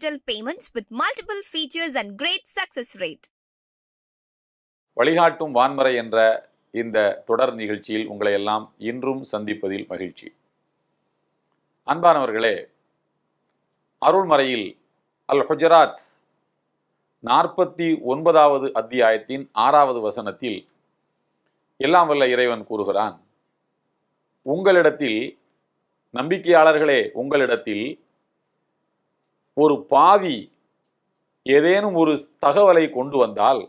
Digital payments with multiple features and great success rate வழிகாட்டும் வான்மறை என்ற இந்த தொடர் நிகழ்ச்சியில் உங்களை எல்லாம் இன்றும் சந்திப்பதில் மகிழ்ச்சி. அன்பானவர்களே அருள்மறையில் அல் ஹுஜராத் நாற்பத்தி ஒன்பதாவது அத்தியாயத்தின் ஆறாவது வசனத்தில் எல்லாம் வல்ல இறைவன் கூறுகிறான் உங்களிடத்தில் நம்பிக்கையாளர்களே உங்களிடத்தில் ஒரு பாவி ஏதேனும் ஒரு தகவலை கொண்டு வந்தால்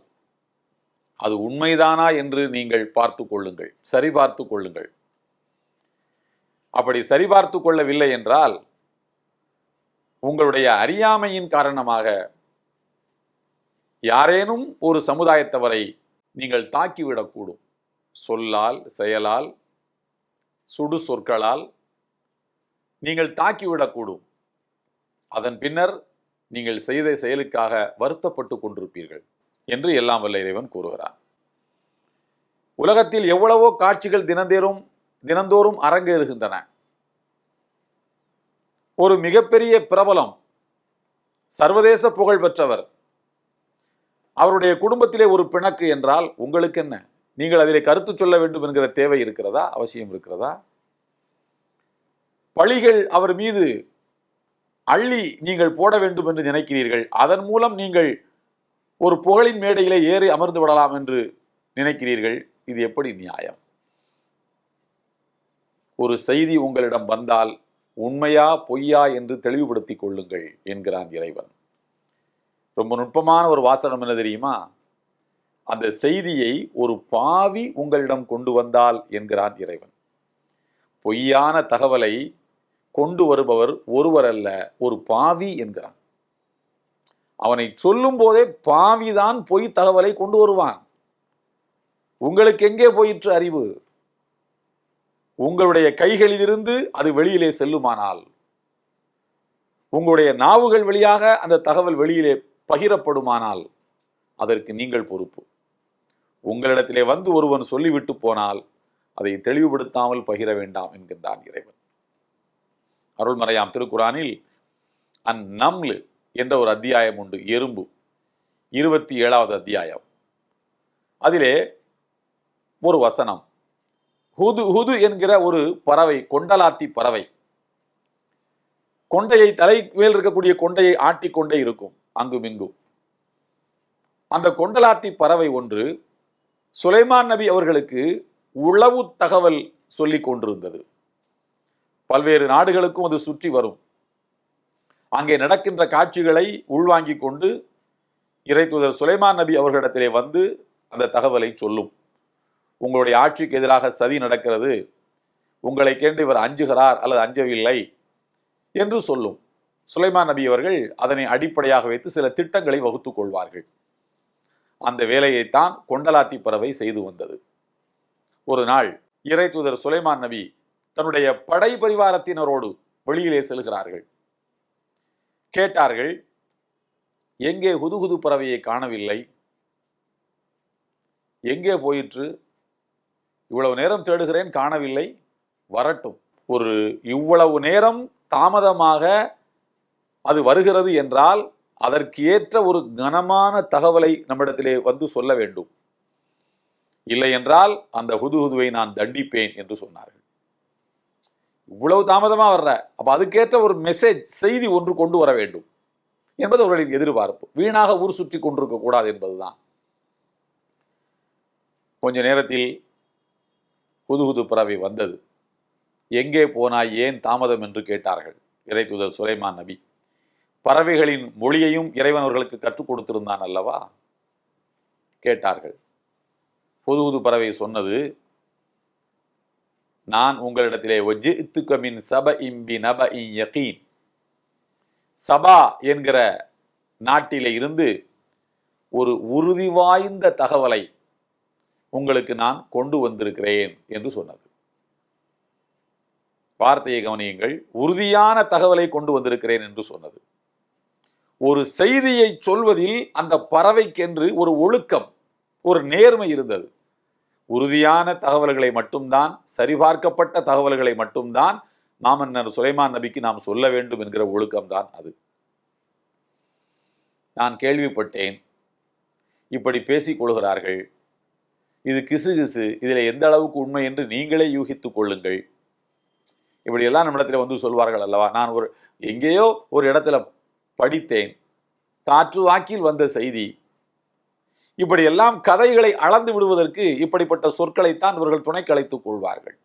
அது உண்மைதானா என்று நீங்கள் பார்த்து கொள்ளுங்கள் சரிபார்த்து கொள்ளுங்கள். அப்படி சரிபார்த்து கொள்ளவில்லை என்றால் உங்களுடைய அறியாமையின் காரணமாக யாரேனும் ஒரு சமுதாயத்தவரை நீங்கள் தாக்கிவிடக்கூடும். சொல்லால் செயலால் சுடு சொற்களால் நீங்கள் தாக்கிவிடக்கூடும். அதன் பின்னர் நீங்கள் செய்த செயலுக்காக வருத்தப்பட்டு கொண்டிருப்பீர்கள் என்று எல்லாம் வல்ல இறைவன் கூறுகிறார் உலகத்தில் எவ்வளவோ காட்சிகள் தினந்தேறும் தினந்தோறும் அரங்கேறுகின்றன. ஒரு மிகப்பெரிய பிரபலம் சர்வதேச புகழ் பெற்றவர் அவருடைய குடும்பத்திலே ஒரு பிணக்கு என்றால் உங்களுக்கு என்ன நீங்கள் அதிலே கருத்து சொல்ல வேண்டும் என்கிற தேவை இருக்கிறதா? அவசியம் இருக்கிறதா? பழிகள் அவர் மீது அள்ளி நீங்கள் போட வேண்டும் என்று நினைக்கிறீர்கள். அதன் மூலம் நீங்கள் ஒரு புகழின் மேடையிலே ஏறி அமர்ந்து விடலாம் என்று நினைக்கிறீர்கள். இது எப்படி நியாயம்? ஒரு செய்தி உங்களிடம் வந்தால் உண்மையா பொய்யா என்று தெளிவுபடுத்திக் கொள்ளுங்கள் என்கிறான் இறைவன். ரொம்ப நுட்பமான ஒரு வாசகம் என்ன தெரியுமா? அந்த செய்தியை ஒரு பாவி உங்களிடம் கொண்டு வந்தால் என்கிறான் இறைவன். பொய்யான தகவலை கொண்டு வருபவர் ஒருவர் அல்ல ஒரு பாவி என்கிறான். அவனை சொல்லும் போதே பாவிதான் பொய் தகவலை கொண்டு வருவான். உங்களுக்கு எங்கே போயிற்று அறிவு? உங்களுடைய கைகளிலிருந்து அது வெளியிலே செல்லுமானால் உங்களுடைய நாவுகள் வழியாக அந்த தகவல் வெளியிலே பகிரப்படுமானால் அதற்கு நீங்கள் பொறுப்பு. உங்களிடத்திலே வந்து ஒருவன் சொல்லிவிட்டு போனால் அதை தெளிவுபடுத்தாமல் பகிர வேண்டாம் என்கின்றான் இறைவன். அருள்மறையாம் திருக்குறானில் அந்நம்லு என்ற ஒரு அத்தியாயம் உண்டு எறும்பு. இருபத்தி ஏழாவது அத்தியாயம். அதிலே ஒரு வசனம். ஹுது ஹுது என்கிற ஒரு பறவை கொண்டலாத்தி பறவை. கொண்டையை தலை மேல் இருக்கக்கூடிய கொண்டையை ஆட்டிக்கொண்டே இருக்கும் அங்கும் இங்கும். அந்த கொண்டலாத்தி பறவை ஒன்று சுலைமான் நபி அவர்களுக்கு உளவு தகவல் சொல்லிக் கொண்டிருந்தது. பல்வேறு நாடுகளுக்கும் அது சுற்றி வரும். அங்கே நடக்கின்ற காட்சிகளை உள்வாங்கிக் கொண்டு இறை தூதர் சுலைமான் நபி அவர்களிடத்திலே வந்து அந்த தகவலை சொல்லும். உங்களுடைய ஆட்சிக்கு எதிராக சதி நடக்கிறது. உங்களை கேண்டு இவர் அஞ்சுகிறார் அல்லது அஞ்சவில்லை என்று சொல்லும். சுலைமான் நபி அவர்கள் அதனை அடிப்படையாக வைத்து சில திட்டங்களை வகுத்துக் கொள்வார்கள். அந்த வேலையைத்தான் கொண்டலாத்தி பறவை செய்து வந்தது. ஒரு நாள் இறை தூதர் சுலைமான் நபி தன்னுடைய படை பரிவாரத்தினரோடு வெளியிலே செல்கிறார்கள். கேட்டார்கள் எங்கே ஹுதுகுது பறவையை காணவில்லை? எங்கே போயிற்று? இவ்வளவு நேரம் தேடுகிறேன் காணவில்லை. வரட்டும். ஒரு இவ்வளவு நேரம் தாமதமாக அது வருகிறது என்றால் அதற்கு ஏற்ற ஒரு கனமான தகவலை நம்மிடத்திலே வந்து சொல்ல வேண்டும். இல்லை என்றால் அந்த ஹுதுஹுதுவை நான் தண்டிப்பேன் என்று சொன்னார்கள். இவ்வளவு தாமதமாக வர்ற? அப்போ அதுக்கேற்ற ஒரு மெசேஜ் செய்தி ஒன்று கொண்டு வர வேண்டும். என்பது அவர்களின் எதிர்பார்ப்பு. வீணாக ஊர் சுற்றி கொண்டிருக்க கூடாது என்பதுதான். கொஞ்ச நேரத்தில் புதுகுது பறவை வந்தது. எங்கே போனாய்? ஏன் தாமதம் என்று கேட்டார்கள். இறை தூதர் சுலைமான் நபி. பறவைகளின் மொழியையும் இறைவன் அவர்களுக்கு கற்றுக் கொடுத்திருந்தான் அல்லவா? கேட்டார்கள். புதுகுது பறவை சொன்னது நான் உங்களிடத்திலே ஒஜித்துக்கமின் சப இம்பி நப யகீன். சபா என்கிற நாட்டிலே இருந்து ஒரு உறுதி வாய்ந்த தகவலை உங்களுக்கு நான் கொண்டு வந்திருக்கிறேன் என்று சொன்னது. வார்த்தையை கவனியுங்கள். உறுதியான தகவலை கொண்டு வந்திருக்கிறேன் என்று சொன்னது. ஒரு செய்தியை சொல்வதில் அந்த பறவைக்கென்று ஒரு ஒழுக்கம் ஒரு நேர்மை இருந்தது. உறுதியான தகவல்களை மட்டும்தான் சரிபார்க்கப்பட்ட தகவல்களை மட்டும்தான் மாமன்னர் சுலைமான் நபிக்கு நாம் சொல்ல வேண்டும் என்கிற ஒழுக்கம்தான் அது. நான் கேள்விப்பட்டேன். இப்படி பேசிக் கொள்கிறார்கள். இது கிசு கிசு இதில் எந்த அளவுக்கு உண்மை என்று நீங்களே யூகித்துக் கொள்ளுங்கள். இப்படியெல்லாம் நம்மிடத்தில் வந்து சொல்வார்கள் அல்லவா? நான் ஒரு எங்கேயோ ஒரு இடத்துல படித்தேன். காற்று வாக்கில் வந்த செய்தி இப்படி எல்லாம் கதைகளை அளந்து விடுவதற்கு இப்படிப்பட்ட சொற்களைத்தான் இவர்கள் துணை கலைத்துக் கொள்வார்கள்.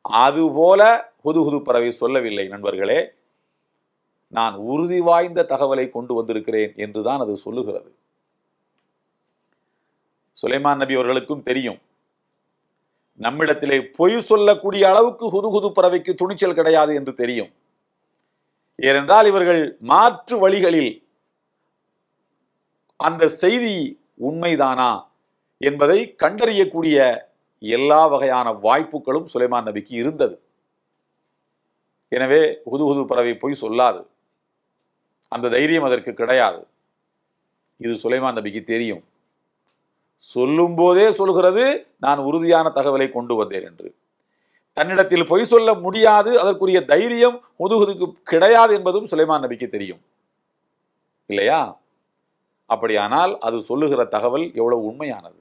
அதுபோல புதுகுது பறவை சொல்லவில்லை நண்பர்களே. நான் உறுதி வாய்ந்த தகவலை கொண்டு வந்திருக்கிறேன் என்றுதான் அது சொல்லுகிறது. சுலைமான் நபி அவர்களுக்கும் தெரியும். நம்மிடத்திலே பொய் சொல்லக்கூடிய அளவுக்கு ஹுதுகுது பறவைக்கு துணிச்சல் கிடையாது என்று தெரியும். ஏனென்றால் இவர்கள் மாற்று வழிகளில் அந்த செய்தி உண்மைதானா என்பதை கண்டறியக்கூடிய எல்லா வகையான வாய்ப்புகளும் சுலைமான் நபிக்கு இருந்தது. எனவே புது பறவை பொய் சொல்லாது. அந்த தைரியம் அதற்கு கிடையாது. இது சுலைமான் நபிக்கு தெரியும். சொல்லும் போதே சொல்கிறது நான் உறுதியான தகவலை கொண்டு வந்தேன் என்று. தன்னிடத்தில் பொய் சொல்ல முடியாது அதற்குரிய தைரியம் முதுகுதுக்கு கிடையாது என்பதும் சுலைமான் நபிக்கு தெரியும். இல்லையா? அப்படியானால் அது சொல்லுகிற தகவல் எவ்வளவு உண்மையானது?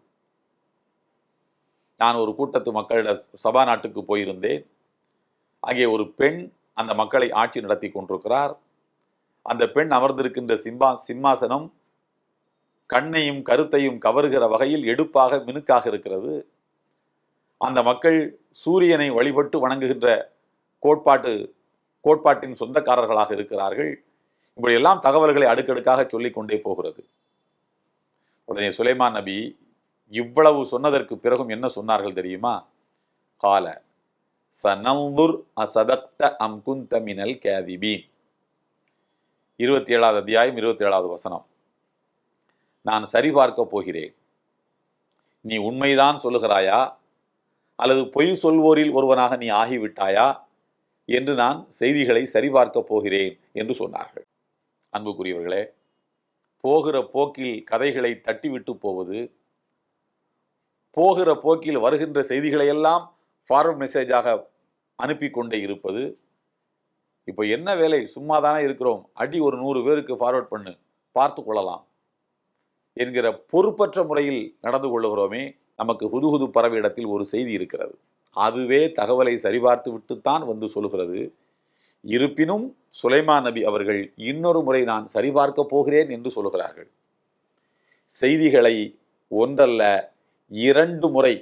நான் ஒரு கூட்டத்து மக்களிட சபா நாட்டுக்கு போயிருந்தேன். அங்கே ஒரு பெண் அந்த மக்களை ஆட்சி நடத்தி கொண்டிருக்கிறார். அந்த பெண் அமர்ந்திருக்கின்ற சிம்பா சிம்மாசனம் கண்ணையும் கருத்தையும் கவருகிற வகையில் எடுப்பாக மினுக்காக இருக்கிறது. அந்த மக்கள் சூரியனை வழிபட்டு வணங்குகின்ற கோட்பாட்டு கோட்பாட்டின் சொந்தக்காரர்களாக இருக்கிறார்கள். இப்படியெல்லாம் தகவல்களை அடுக்கடுக்காக சொல்லிக் கொண்டே போகிறது. உடனே சுலைமான் நபி இவ்வளவு சொன்னதற்கு பிறகும் என்ன சொன்னார்கள் தெரியுமா? கால சனந்துர் அசதக்த அம் குந்த மினல் கேதிபீன். இருபத்தி ஏழாவது அத்தியாயம் இருபத்தி ஏழாவது வசனம். நான் சரிபார்க்க போகிறேன். நீ உண்மைதான் சொல்லுகிறாயா? அல்லது பொய் சொல்வோரில் ஒருவனாக நீ ஆகிவிட்டாயா? என்று நான் செய்திகளை சரிபார்க்க போகிறேன் என்று சொன்னார்கள். அன்புக்குரியவர்களே போகிற போக்கில் கதைகளை தட்டிவிட்டு போவது போகிற போக்கில் வருகின்ற செய்திகளை எல்லாம் ஃபார்வர்ட் மெசேஜாக அனுப்பி கொண்டே இருப்பது இப்போ என்ன வேலை? சும்மா தானே இருக்கிறோம். அடி ஒரு நூறு பேருக்கு ஃபார்வர்ட் பண்ணு. பார்த்து கொள்ளலாம். என்கிற பொறுப்பற்ற முறையில் நடந்து கொள்ளுகிறோமே நமக்கு புதுகுது பறவை இடத்தில் ஒரு செய்தி இருக்கிறது. அதுவே தகவலை சரிபார்த்து விட்டுத்தான் வந்து சொல்கிறது இருப்பினும் சுலைமான் நபி அவர்கள் இன்னொரு முறை நான் சரிபார்க்க போகிறேன் என்று சொல்கிறார்கள் செய்திகளை ஒன்றல்ல இரண்டு முறை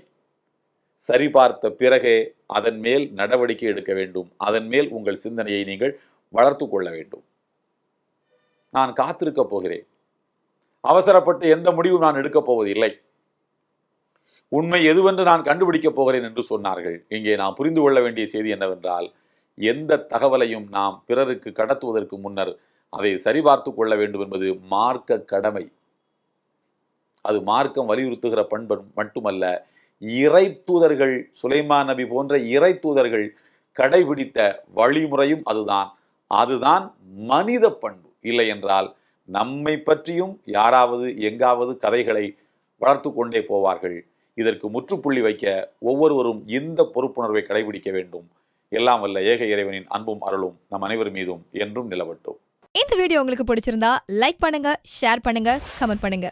சரிபார்த்த பிறகே அதன் மேல் நடவடிக்கை எடுக்க வேண்டும். அதன் மேல் உங்கள் சிந்தனையை நீங்கள் வளர்த்து கொள்ள வேண்டும். நான் காத்திருக்க போகிறேன். அவசரப்பட்டு எந்த முடிவும் நான் எடுக்கப் போவதில்லை. உண்மை எதுவென்று நான் கண்டுபிடிக்கப் போகிறேன் என்று சொன்னார்கள். இங்கே நாம் புரிந்து கொள்ள வேண்டிய செய்தி என்னவென்றால் எந்த தகவலையும் நாம் பிறருக்கு கடத்துவதற்கு முன்னர் அதை சரிபார்த்து கொள்ள வேண்டும் என்பது மார்க்க கடமை. அது மார்க்கம் வலியுறுத்துகிற பண்பு மட்டுமல்ல இறை தூதர்கள் சுலைமான் நபி போன்ற இறை தூதர்கள் கடைபிடித்த வழிமுறையும் அதுதான். அதுதான் மனித பண்பு. இல்லை என்றால் நம்மை பற்றியும் யாராவது எங்காவது கதைகளை வளர்த்து கொண்டே போவார்கள். இதற்கு முற்றுப்புள்ளி வைக்க ஒவ்வொருவரும் இந்த பொறுப்புணர்வை கடைபிடிக்க வேண்டும். எல்லாம் வல்ல ஏக இறைவனின் அன்பும் அருளும் நம் அனைவர் மீதும் என்றும் நிலவட்டும். இந்த வீடியோ உங்களுக்கு பிடிச்சிருந்தா லைக் பண்ணுங்க ஷேர் பண்ணுங்க கமெண்ட் பண்ணுங்க.